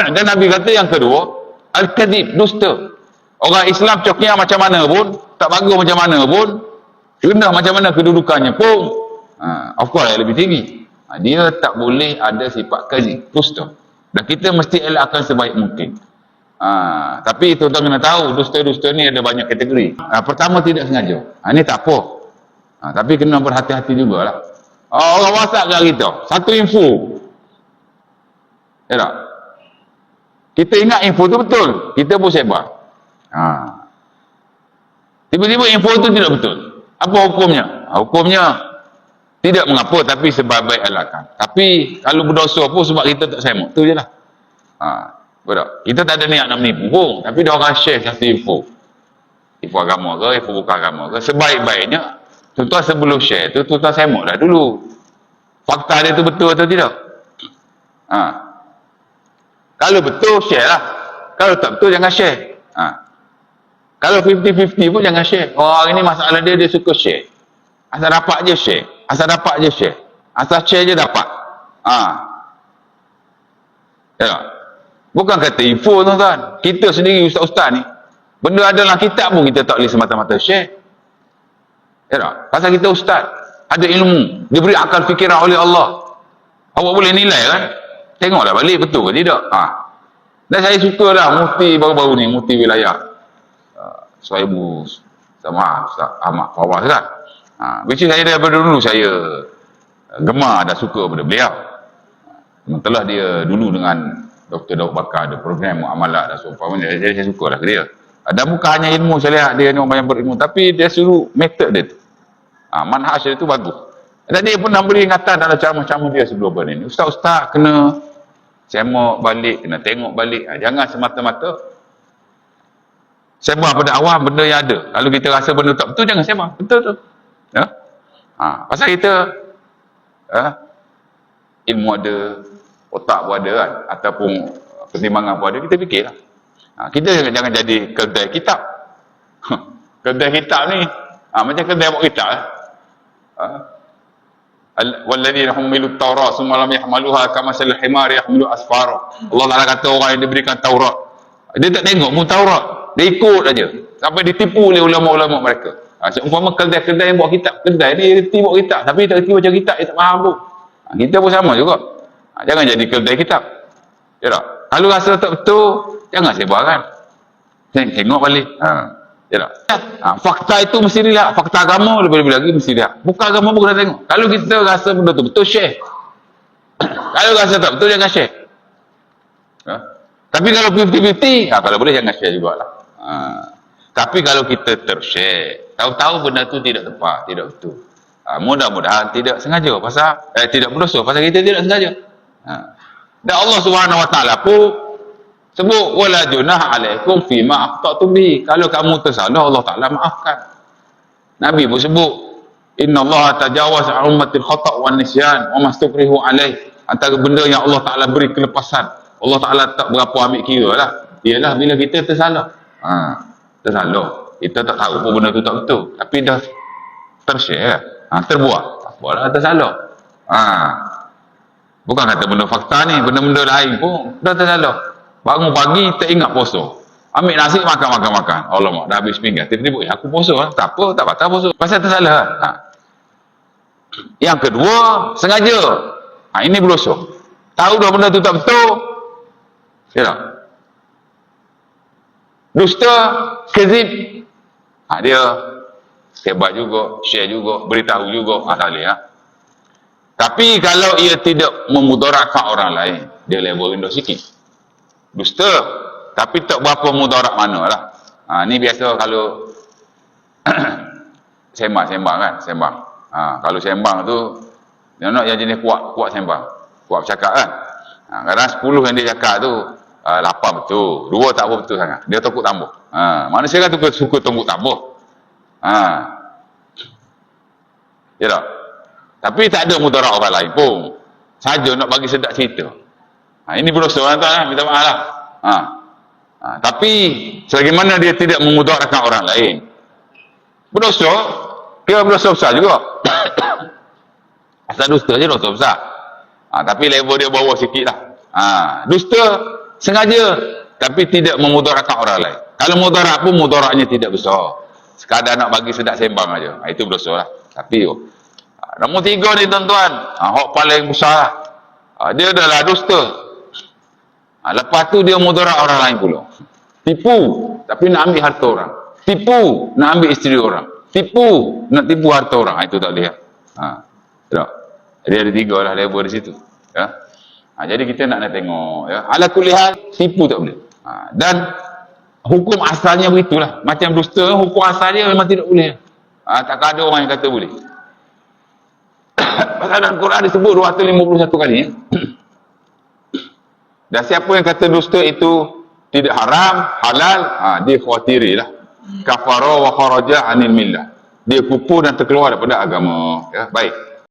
Dan Nabi kata yang kedua, Al-Kadib, dusta. Orang Islam coknya macam mana pun, tak bagus macam mana pun, rendah macam mana kedudukannya pun, ha, of course lebih tinggi. Ha, dia tak boleh ada sifat kadib, dusta. Dan kita mesti elakkan sebaik mungkin. Ha, tapi tuan-tuan kena tahu, dusta-dusta ni ada banyak kategori. Ha, pertama tidak sengaja. Ha, ni tak apa. Ha, tapi kena berhati-hati jugalah. Ha, orang WhatsApp kat kita, satu info. Ya tak? Kita ingat info tu betul. Kita pun sebar. Ha. Tiba-tiba info tu tidak betul. Apa hukumnya? Ha, hukumnya tidak mengapa tapi sebab baik alakan. Tapi kalau berdosa pun sebab kita tak semak. Tu je lah. Ha. Kita tak ada niat nak menipu pun. Tapi dia orang share satu info. Info agama ke, info bukan agama ke. Sebaik-baiknya, tuan-tuan sebelum share tu, tuan-tuan semak dah dulu. Fakta dia tu betul atau tidak? Ha. Kalau betul, share lah. Kalau tak betul, jangan share. Ha. Kalau 50-50 pun jangan share. Orang ini masalah dia, dia suka share. Asal dapat je share. Asal dapat je share. Asal share je dapat. Ha. Ya. Bukan kata info tuan-tuan. Kita sendiri ustaz-ustaz ni. Benda adalah kitab pun kita tak boleh semata-mata share. Ya? Pasal kita ustaz. Ada ilmu. Diberi akal fikiran oleh Allah. Awak boleh nilai kan? Tengoklah balik betul ke tidak. Ha. Dan saya suka lah mufti baru-baru ni. Mufti wilayah. Uh, Suhaibu. Sama Ustaz Ahmad Fawaz kan? Ha. Which is saya daripada dulu saya gemar dan suka pada beliau. Sementara dia dulu dengan Dr. Daud Bakar ada program muamalat dan seumpamanya jadi saya suka lah ke dia dan bukan hanya ilmu saya lihat dia ni orang yang berilmu tapi dia suruh method dia tu ha, manhaj dia tu bagus dan dia pun beri ingatan dalam ceramah-ceramah dia sebelum ni ustaz-ustaz kena semak balik kena tengok balik. Ha, jangan semata-mata. Semak pada awal benda yang ada. Kalau kita rasa benda tak betul jangan semak betul tu. Ya? ha, pasal kita ha, ilmu ada otak pun ada kan. Ataupun pertimbangan pun ada kita fikirlah. Ha, kita jangan, jangan jadi kedai kitab. Kedai kitab ni ha, macam kedai buat kitab eh. ha. Walladhina humilu Taurat summa lam yahmaluha kama sal himar yahmilu asfara. Allah Taala kata orang yang diberikan Taurat. Dia tak tengok pun Taurat. Dia ikut aja. Sampai ditipu oleh ulama-ulama mereka. Ha, seumpama kedai-kedai yang buat kitab. Kedai ni reti buat kitab. Tapi tak reti baca kitab. Dia tak faham pun. Ha, kita pun sama juga. Ha, jangan jadi kedai kitab. Ya tak? Kalau rasa tak betul, jangan sebarkan. Tengok balik. Ha. Ya tak? Ha, fakta itu mesti dilihat. Fakta agama lebih-lebih lagi mesti dilihat. Bukan agama pun kena tengok. Kalau kita rasa benda tu betul, share. kalau rasa tak betul, jangan share. Ha? Tapi kalau 50-50, ha, kalau boleh jangan share jugalah. Ha. Tapi kalau kita tershare, tahu-tahu benda tu tidak tepat, tidak betul. Ha, mudah-mudahan tidak sengaja pasal eh, tidak berdosa pasal kita tidak sengaja. Ha. Dan Allah Subhanahu Wa Taala pun sebut wala junah alaikum fi ma aqtatum bi. Kalau kamu tersalah Allah Taala maafkan. Nabi pun sebut inna Allah tajawaz ummatil khata' wan nisyan wa mastukrihu alaih. Antara benda yang Allah Taala beri kelepasan. Allah Taala tak berapa ambil kira lah. Ialah bila kita tersalah. Ha, tersalah. Kita tak tahu pun benda tu tak betul. Tapi dah tershare. Ha, terbuat. Tak buatlah tersalah. Ha, Bukan kata benda fakta ni, benda-benda lain pun dah tersalah. Bangun pagi tak ingat puasa. Ambil nasi makan makan makan. Allah mak dah habis pinggan. Tiba-tiba eh, aku puasa lah. Tak apa, tak patah puasa. Pasal tersalah. Ha. Yang kedua, sengaja. Ha, ini berdosa. Tahu dah benda tu tak betul. Ya tak? Dusta, kezib. Ha, dia hebat juga, share juga, beritahu juga. Ha, tak boleh ha. Tapi kalau ia tidak memudaratkan orang lain, dia level rendah sikit. Dusta. Tapi tak berapa mudarat mana lah. Ha, ni biasa kalau sembang-sembang kan, sembang. Ha, kalau sembang tu, dia nak yang jenis kuat, kuat sembang. Kuat bercakap kan. Ha, kadang 10 yang dia cakap tu, uh, 8 betul. Dua tak apa betul sangat. Dia takut tambah. Ha, manusia kan suka, suka tunggu tambah. Ha. Ya tak? Tapi tak ada mudarat orang lain pun. Saja nak bagi sedap cerita. Ha, ini berdosa tuan tuan minta maaf lah. Ha. Ha, tapi selagi mana dia tidak memudaratkan orang lain. Berdosa, dia berdosa besar juga. Asal dusta je dosa besar. Ha, tapi level dia bawah sikit lah. Ha, dusta, sengaja tapi tidak memudaratkan orang lain. Kalau mudarat pun mudaratnya tidak besar. Sekadar nak bagi sedap sembang aja. Ha, itu berdosa lah. Tapi oh. Ha, nombor tiga ni tuan-tuan. Ha, hak paling besar. Ha, dia adalah dusta. Ha, lepas tu dia mudarat orang lain pula. Tipu. Tapi nak ambil harta orang. Tipu. Nak ambil isteri orang. Tipu. Nak tipu harta orang. Ha, itu tak boleh. Ha. Tak. Jadi ada tiga lah level di situ. Ya. Ha, jadi kita nak, nak tengok. Ya. Ala kulihat, tipu tak boleh. Ha, dan hukum asalnya begitulah. Macam dusta, hukum asalnya memang tidak boleh. Ha, tak ada orang yang kata boleh. Pasal dalam Quran disebut 251 kali. Ya. Dan siapa yang kata dusta itu tidak haram, halal, ha, dia khawatiri lah. Kafara wa kharaja anil millah. Dia kupu dan terkeluar daripada agama. Ya, baik.